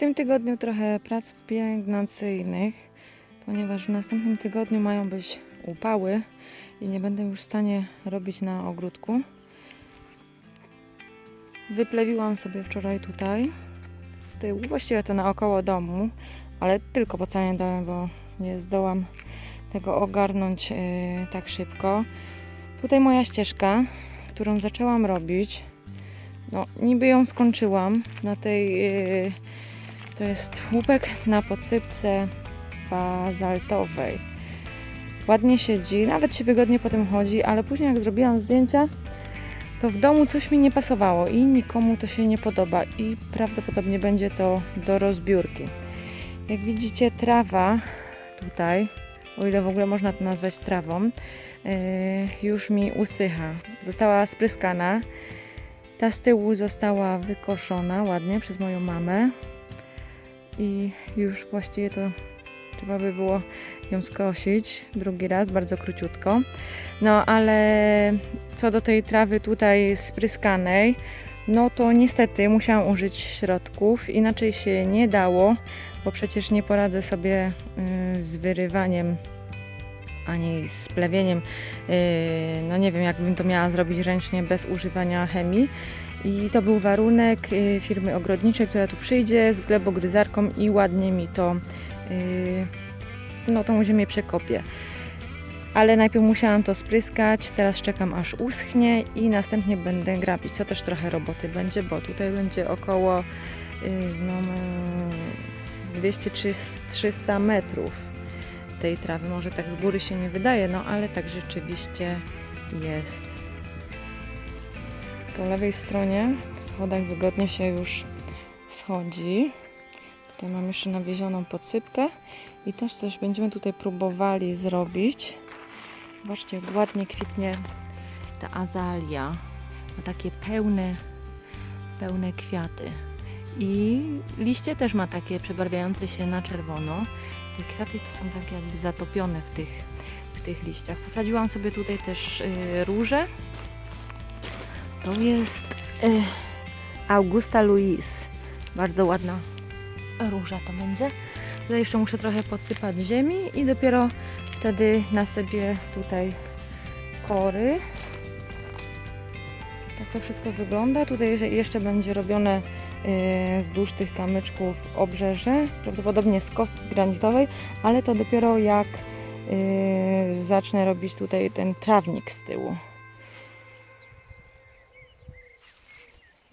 tym tygodniu trochę prac pielęgnacyjnych, ponieważ w następnym tygodniu mają być upały i nie będę już w stanie robić na ogródku. Wyplewiłam sobie wczoraj tutaj z tyłu, właściwie to naokoło domu, ale tylko po całym domem, bo nie zdołam tego ogarnąć yy, tak szybko. Tutaj moja ścieżka, którą zaczęłam robić. No, niby ją skończyłam na tej. Yy, to jest łupek na podsypce bazaltowej. Ładnie siedzi, nawet się wygodnie po tym chodzi, ale później jak zrobiłam zdjęcia, to w domu coś mi nie pasowało i nikomu to się nie podoba i prawdopodobnie będzie to do rozbiórki. Jak widzicie, trawa tutaj, o ile w ogóle można to nazwać trawą, yy, już mi usycha. Została spryskana. Ta z tyłu została wykoszona ładnie przez moją mamę i już właściwie to trzeba by było ją skosić drugi raz, bardzo króciutko. No ale co do tej trawy tutaj spryskanej, no to niestety musiałam użyć środków, inaczej się nie dało, bo przecież nie poradzę sobie y, z wyrywaniem ani z plewieniem. y, No nie wiem, jakbym to miała zrobić ręcznie bez używania chemii. I to był warunek y, firmy ogrodniczej, która tu przyjdzie z glebogryzarką i ładnie mi to, y, no tą ziemię przekopie. Ale najpierw musiałam to spryskać, teraz czekam aż uschnie i następnie będę grabić. To też trochę roboty będzie, bo tutaj będzie około y, no, z 200-300 metrów tej trawy. Może tak z góry się nie wydaje, no ale tak rzeczywiście jest. Po lewej stronie w schodach wygodnie się już schodzi. Tutaj mam jeszcze nawiezioną podsypkę i też coś będziemy tutaj próbowali zrobić. Zobaczcie, jak ładnie kwitnie ta azalia. Ma takie pełne, pełne kwiaty. I liście też ma takie przebarwiające się na czerwono. Te kwiaty to są tak jakby zatopione w tych, w tych liściach. Posadziłam sobie tutaj też y, róże. To jest y, Augusta Louise. Bardzo ładna róża to będzie. Tutaj jeszcze muszę trochę podsypać ziemi i dopiero wtedy nasypię tutaj kory. Tak to wszystko wygląda. Tutaj jeszcze będzie robione y, wzdłuż tych kamyczków obrzeże, prawdopodobnie z kostki granitowej, ale to dopiero jak y, zacznę robić tutaj ten trawnik z tyłu.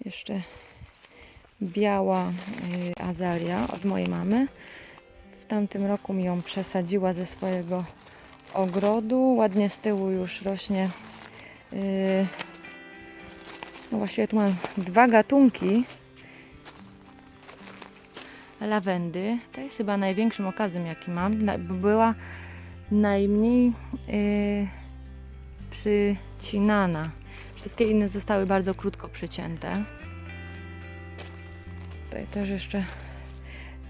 Jeszcze biała y, azalia od mojej mamy. W tamtym roku mi ją przesadziła ze swojego ogrodu. Ładnie z tyłu już rośnie. y, No właściwie tu mam dwa gatunki lawendy. To jest chyba największym okazem, jaki mam. Była najmniej y, przycinana. Wszystkie inne zostały bardzo krótko przycięte. Tutaj też jeszcze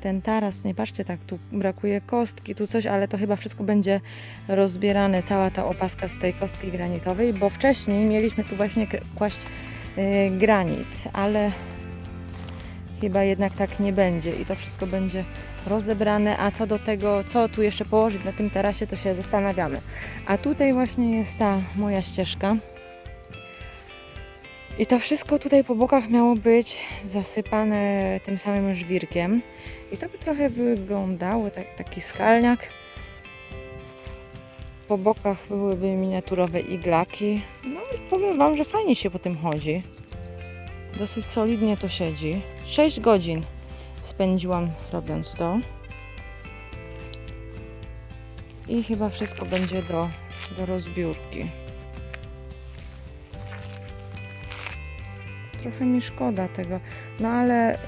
ten taras, nie patrzcie tak, tu brakuje kostki, tu coś, ale to chyba wszystko będzie rozbierane, cała ta opaska z tej kostki granitowej, bo wcześniej mieliśmy tu właśnie kłaść y, granit, ale chyba jednak tak nie będzie i to wszystko będzie rozebrane, a co do tego, co tu jeszcze położyć na tym tarasie, to się zastanawiamy. A tutaj właśnie jest ta moja ścieżka. I to wszystko tutaj po bokach miało być zasypane tym samym żwirkiem. I to by trochę wyglądało, tak, taki skalniak. Po bokach byłyby miniaturowe iglaki. No i powiem Wam, że fajnie się po tym chodzi. Dosyć solidnie to siedzi. 6 godzin spędziłam robiąc to. I chyba wszystko będzie do, do rozbiórki. Trochę mi szkoda tego, no ale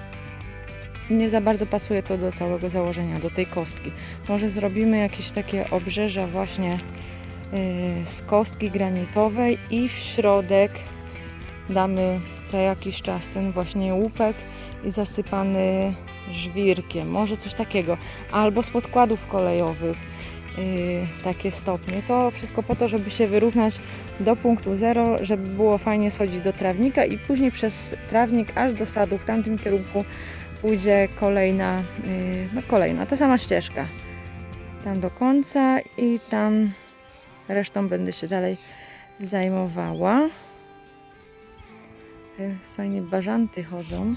nie za bardzo pasuje to do całego założenia, do tej kostki. Może zrobimy jakieś takie obrzeża właśnie yy, z kostki granitowej i w środek damy co jakiś czas ten właśnie łupek i zasypany żwirkiem, może coś takiego, albo z podkładów kolejowych takie stopnie. To wszystko po to, żeby się wyrównać do punktu zero, żeby było fajnie schodzić do trawnika i później przez trawnik aż do sadu w tamtym kierunku pójdzie kolejna, yy, no kolejna, ta sama ścieżka. Tam do końca i tam resztą będę się dalej zajmowała. E, Fajnie bażanty chodzą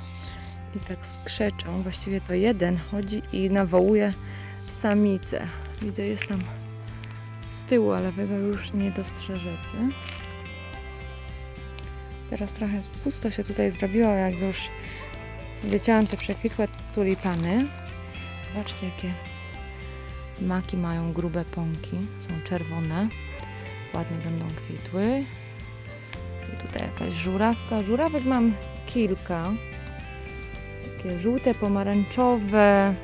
i tak skrzeczą. Właściwie to jeden chodzi i nawołuje samicę. Widzę, jest tam z tyłu, ale wy go już nie dostrzeżecie. Teraz trochę pusto się tutaj zrobiło, jak już wycięłam te przekwitłe tulipany. Zobaczcie, jakie maki mają grube pąki. Są czerwone. Ładnie będą kwitły. I tutaj jakaś żurawka. Żurawek mam kilka. Takie żółte, pomarańczowe,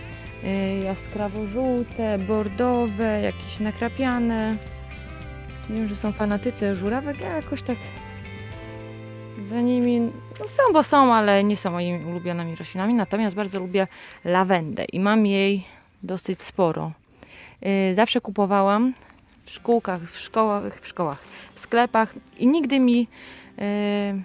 jaskrawo-żółte, bordowe, jakieś nakrapiane. Wiem, że są fanatycy żurawek, ja jakoś tak za nimi, no są, bo są, ale nie są moimi ulubionymi roślinami. Natomiast bardzo lubię lawendę i mam jej dosyć sporo. Y, Zawsze kupowałam w szkółkach, w szkołach, w szkołach, w sklepach i nigdy mi y,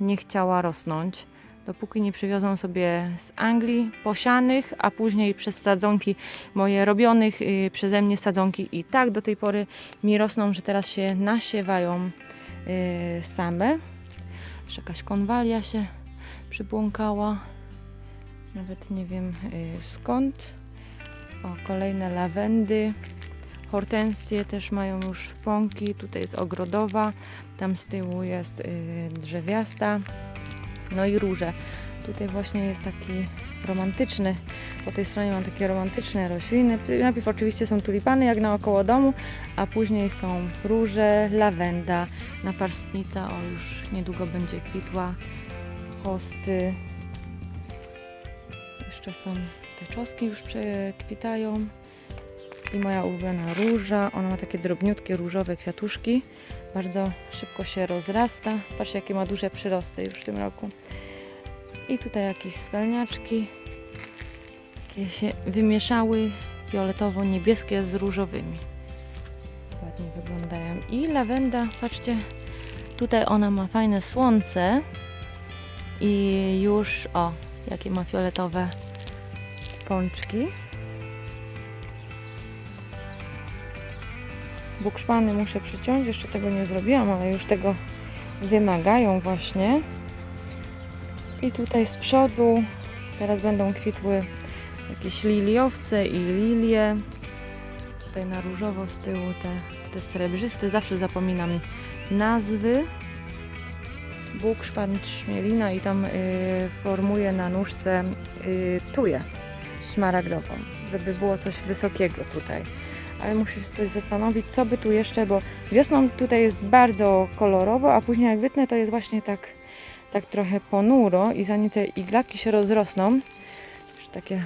nie chciała rosnąć. Dopóki nie przywiozą sobie z Anglii posianych, a później przez sadzonki moje robionych y, przeze mnie sadzonki i tak do tej pory mi rosną, że teraz się nasiewają y, same. Jeszcze jakaś konwalia się przypłąkała. Nawet nie wiem y, skąd. O, kolejne lawendy. Hortensje też mają już pąki. Tutaj jest ogrodowa. Tam z tyłu jest y, drzewiasta. No i róże. Tutaj właśnie jest taki romantyczny. Po tej stronie mam takie romantyczne rośliny. Najpierw oczywiście są tulipany, jak naokoło domu, a później są róże, lawenda, naparstnica. O, już niedługo będzie kwitła. Hosty. Jeszcze są te czoski już przekwitają. I moja ulubiona róża. Ona ma takie drobniutkie różowe kwiatuszki. Bardzo szybko się rozrasta. Patrzcie, jakie ma duże przyrosty już w tym roku. I tutaj jakieś skalniaczki. Takie się wymieszały fioletowo-niebieskie z różowymi. Ładnie wyglądają. I lawenda, patrzcie, tutaj ona ma fajne słońce. I już, o, jakie ma fioletowe pączki. Bukszpany muszę przyciąć, jeszcze tego nie zrobiłam, ale już tego wymagają właśnie. I tutaj z przodu teraz będą kwitły jakieś liliowce i lilie. Tutaj na różowo z tyłu te, te srebrzyste, zawsze zapominam nazwy. Bukszpan trzmielina i tam y, formuje na nóżce y, tuję szmaragdową, żeby było coś wysokiego tutaj ale się coś zastanowić, co by tu jeszcze, bo wiosną tutaj jest bardzo kolorowo, a później jak wytnę, to jest właśnie tak, tak trochę ponuro i zanim te iglaki się rozrosną, już takie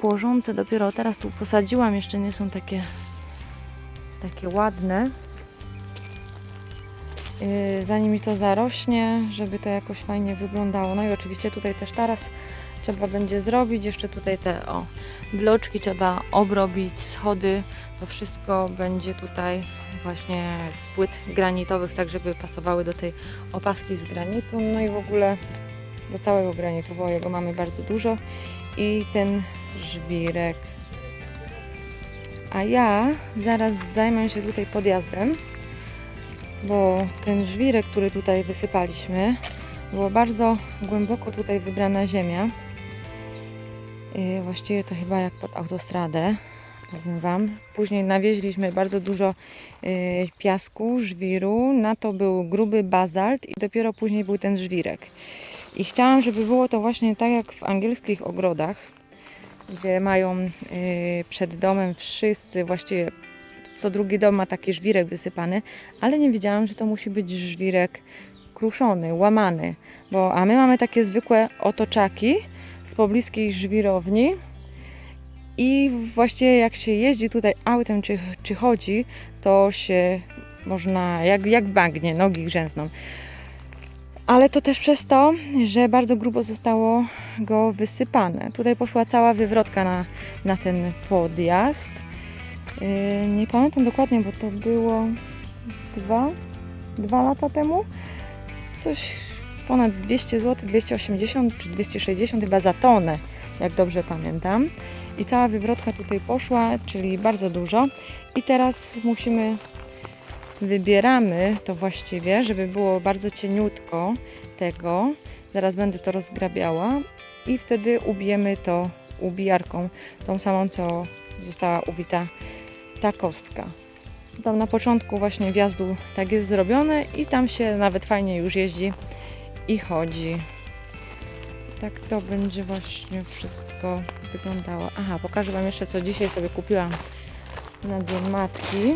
płożące dopiero teraz tu posadziłam, jeszcze nie są takie takie ładne. Yy, zanim mi to zarośnie, żeby to jakoś fajnie wyglądało. No i oczywiście tutaj też teraz trzeba będzie zrobić. Jeszcze tutaj te o, bloczki trzeba obrobić, schody. To wszystko będzie tutaj właśnie z płyt granitowych, tak żeby pasowały do tej opaski z granitu. No i w ogóle do całego granitu, bo jego mamy bardzo dużo. I ten żwirek. A ja zaraz zajmę się tutaj podjazdem, bo ten żwirek, który tutaj wysypaliśmy, było bardzo głęboko tutaj wybrana ziemia. Yy, Właściwie to chyba jak pod autostradę, powiem Wam. Później nawieźliśmy bardzo dużo yy, piasku, żwiru, na to był gruby bazalt i dopiero później był ten żwirek. I chciałam, żeby było to właśnie tak jak w angielskich ogrodach, gdzie mają yy, przed domem wszyscy, właściwie co drugi dom ma taki żwirek wysypany, ale nie wiedziałam, że to musi być żwirek kruszony, łamany, bo a my mamy takie zwykłe otoczaki, z pobliskiej żwirowni i właściwie jak się jeździ tutaj autem czy, czy chodzi, to się można, jak, jak w bagnie, nogi grzęzną. Ale to też przez to, że bardzo grubo zostało go wysypane. Tutaj poszła cała wywrotka na, na ten podjazd. Yy, nie pamiętam dokładnie, bo to było dwa, dwa lata temu. Coś ponad 200 zł, 280 czy 260 chyba za tonę, jak dobrze pamiętam. I cała wywrotka tutaj poszła, czyli bardzo dużo. I teraz musimy, wybieramy to właściwie, żeby było bardzo cieniutko tego. Zaraz będę to rozgrabiała i wtedy ubijemy to ubijarką, tą samą, co została ubita ta kostka. Tam na początku właśnie wjazdu tak jest zrobione i tam się nawet fajnie już jeździ i chodzi. Tak to będzie właśnie wszystko wyglądało. Aha, pokażę Wam jeszcze co dzisiaj sobie kupiłam na Dzień Matki.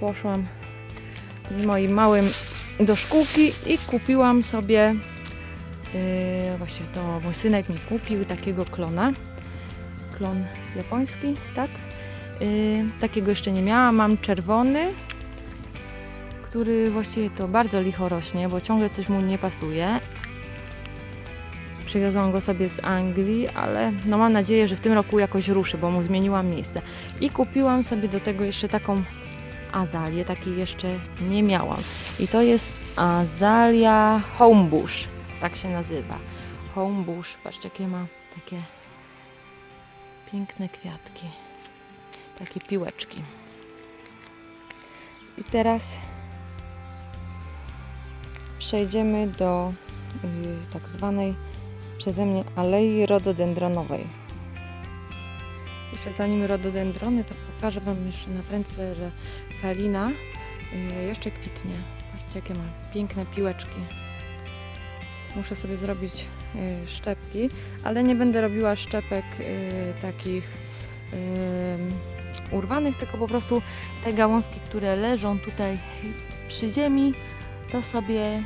Poszłam z moim małym do szkółki i kupiłam sobie yy, właśnie to mój synek mi kupił takiego klona. Klon japoński, tak? Yy, takiego jeszcze nie miałam. Mam czerwony, który właściwie to bardzo licho rośnie, bo ciągle coś mu nie pasuje. Przywiozłam go sobie z Anglii, ale no mam nadzieję, że w tym roku jakoś ruszy, bo mu zmieniłam miejsce. I kupiłam sobie do tego jeszcze taką azalię, takiej jeszcze nie miałam. I to jest azalia homebush, tak się nazywa. Homebush, patrzcie jakie ma takie piękne kwiatki, takie piłeczki. I teraz przejdziemy do y, tak zwanej przeze mnie alei rododendronowej. Jeszcze zanim rododendrony, to pokażę Wam jeszcze na ręce, że kalina y, jeszcze kwitnie. Patrzcie, jakie ma piękne piłeczki. Muszę sobie zrobić szczepki, ale nie będę robiła szczepek y, takich y, urwanych, tylko po prostu te gałązki, które leżą tutaj przy ziemi, to sobie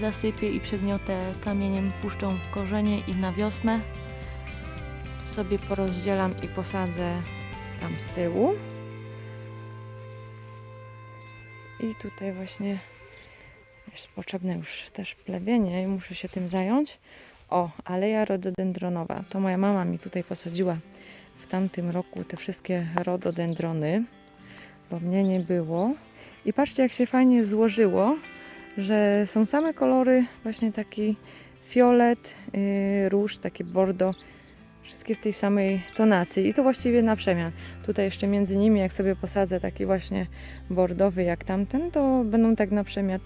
zasypię i przygniotę kamieniem, puszczą w korzenie i na wiosnę sobie porozdzielam i posadzę tam z tyłu. I tutaj właśnie jest potrzebne już też plewienie i muszę się tym zająć. O, aleja rododendronowa. To moja mama mi tutaj posadziła w tamtym roku te wszystkie rododendrony, bo mnie nie było. I patrzcie, jak się fajnie złożyło, że są same kolory, właśnie taki fiolet, yy, róż, takie bordo, wszystkie w tej samej tonacji i to właściwie na przemian. Tutaj jeszcze między nimi, jak sobie posadzę taki właśnie bordowy jak tamten, to będą tak na przemian,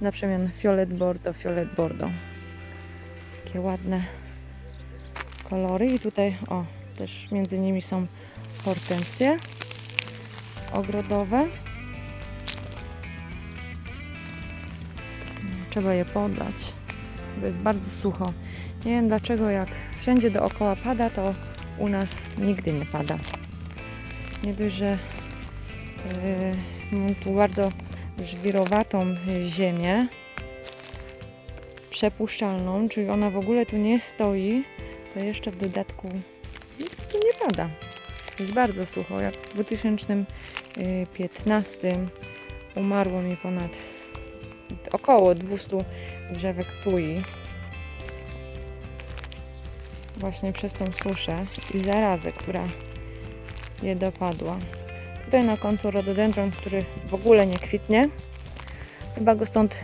na przemian fiolet bordo, fiolet bordo. Takie ładne kolory i tutaj o, też między nimi są hortensje ogrodowe. Trzeba je podlać, bo jest bardzo sucho. Nie wiem dlaczego jak wszędzie dookoła pada, to u nas nigdy nie pada. Nie dość, że yy, mam tu bardzo żwirowatą y, ziemię przepuszczalną, czyli ona w ogóle tu nie stoi, to jeszcze w dodatku tu nie pada. Jest bardzo sucho. Jak w 2015 umarło mi ponad około 200 drzewek tui właśnie przez tą suszę i zarazę, która je dopadła. Tutaj na końcu rododendron, który w ogóle nie kwitnie. Chyba go stąd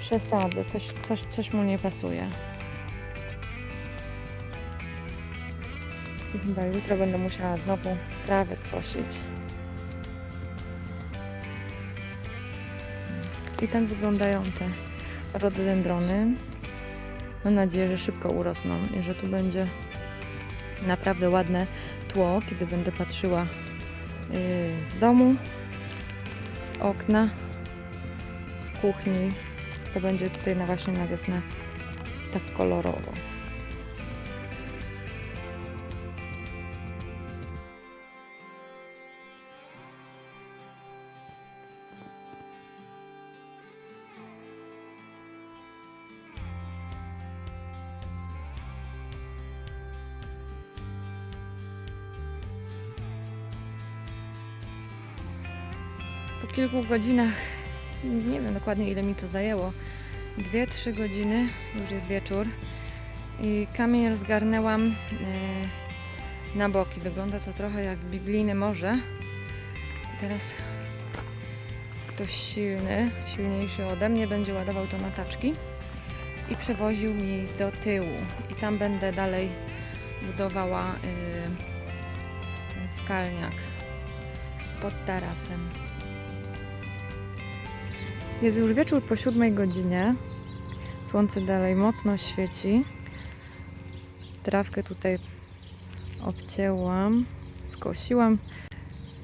przesadzę, coś, coś, coś mu nie pasuje. Chyba jutro będę musiała znowu trawę skosić. I tak wyglądają te rododendrony. Mam nadzieję, że szybko urosną i że tu będzie naprawdę ładne tło, kiedy będę patrzyła z domu, z okna, z kuchni. To będzie tutaj na właśnie na wiosnę tak kolorowo. Po kilku godzinach, nie wiem dokładnie ile mi to zajęło, 2-3 godziny, już jest wieczór i kamień rozgarnęłam e, na boki. Wygląda to trochę jak biblijne morze. I teraz ktoś silny, silniejszy ode mnie, będzie ładował to na taczki i przewoził mi do tyłu. I tam będę dalej budowała ten skalniak pod tarasem. Jest już wieczór po siódmej godzinie. Słońce dalej mocno świeci. Trawkę tutaj obcięłam, skosiłam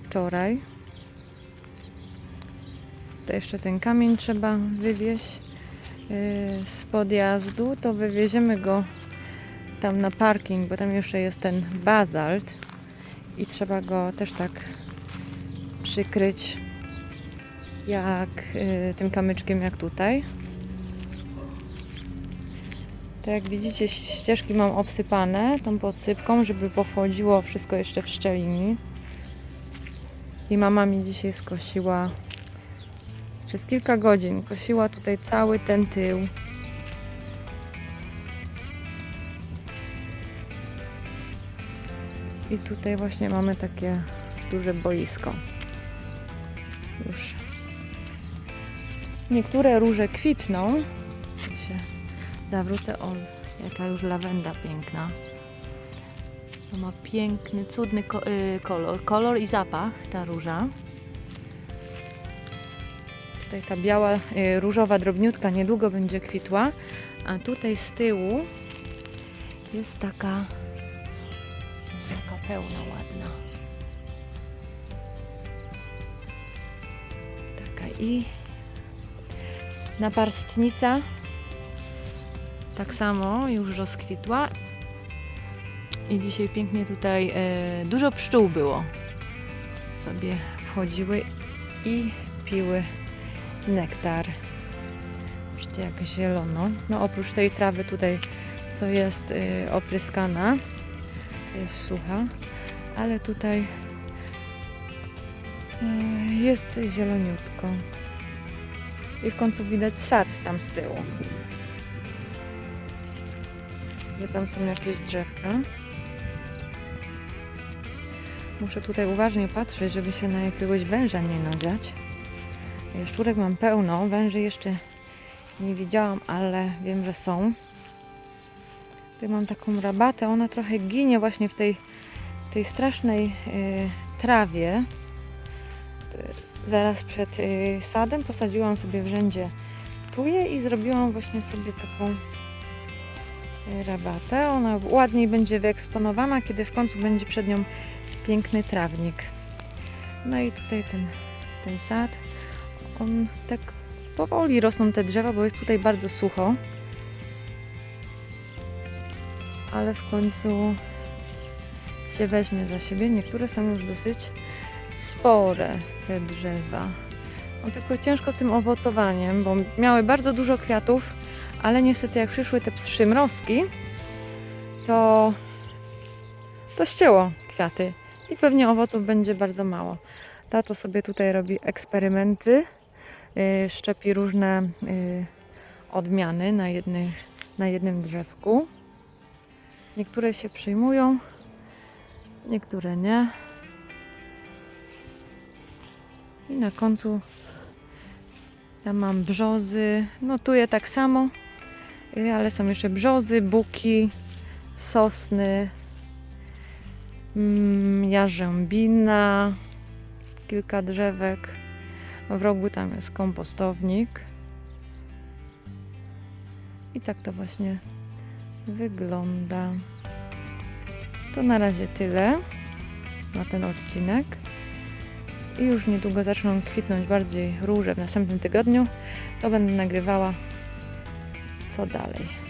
wczoraj. To jeszcze ten kamień trzeba wywieźć yy, z podjazdu. To wywieziemy go tam na parking, bo tam jeszcze jest ten bazalt i trzeba go też tak przykryć jak yy, tym kamyczkiem jak tutaj. To jak widzicie ścieżki mam obsypane tą podsypką, żeby pochodziło wszystko jeszcze w szczelini. I mama mi dzisiaj skosiła przez kilka godzin. Kosiła tutaj cały ten tył. I tutaj właśnie mamy takie duże boisko. Już. Niektóre róże kwitną. Się zawrócę. O, jaka już lawenda piękna. To ma piękny, cudny ko- y, kolor. Kolor i zapach ta róża. Tutaj ta biała, y, różowa drobniutka niedługo będzie kwitła. A tutaj z tyłu jest taka jaka pełna, ładna. Taka i naparstnica tak samo już rozkwitła. I dzisiaj pięknie tutaj e, dużo pszczół było. Sobie wchodziły i piły nektar. Zobaczcie jak zielono. No oprócz tej trawy tutaj, co jest y, opryskana, jest sucha, ale tutaj y, jest zieloniutko. I w końcu widać sad tam z tyłu. Że tam są jakieś drzewka. Muszę tutaj uważnie patrzeć, żeby się na jakiegoś węża nie nadziać. Jaszczurek mam pełno, węży jeszcze nie widziałam, ale wiem, że są. Tutaj mam taką rabatę, ona trochę ginie właśnie w tej, tej strasznej y, trawie. Zaraz przed y, sadem posadziłam sobie w rzędzie tuje i zrobiłam właśnie sobie taką y, rabatę. Ona ładniej będzie wyeksponowana, kiedy w końcu będzie przed nią piękny trawnik. No i tutaj ten, ten sad. On tak powoli rosną te drzewa, bo jest tutaj bardzo sucho. Ale w końcu się weźmie za siebie. Niektóre są już dosyć spore te drzewa. No tylko ciężko z tym owocowaniem, bo miały bardzo dużo kwiatów, ale niestety jak przyszły te przymrozki, to to ścięło kwiaty i pewnie owoców będzie bardzo mało. Tato sobie tutaj robi eksperymenty y, szczepi różne y, odmiany na, na jednym drzewku. Niektóre się przyjmują, niektóre nie. I na końcu tam mam brzozy. No tu je tak samo, ale są jeszcze brzozy, buki, sosny, mm, jarzębina, kilka drzewek. W rogu tam jest kompostownik. I tak to właśnie wygląda. To na razie tyle na ten odcinek. I już niedługo zaczną kwitnąć bardziej róże w następnym tygodniu. To będę nagrywała co dalej.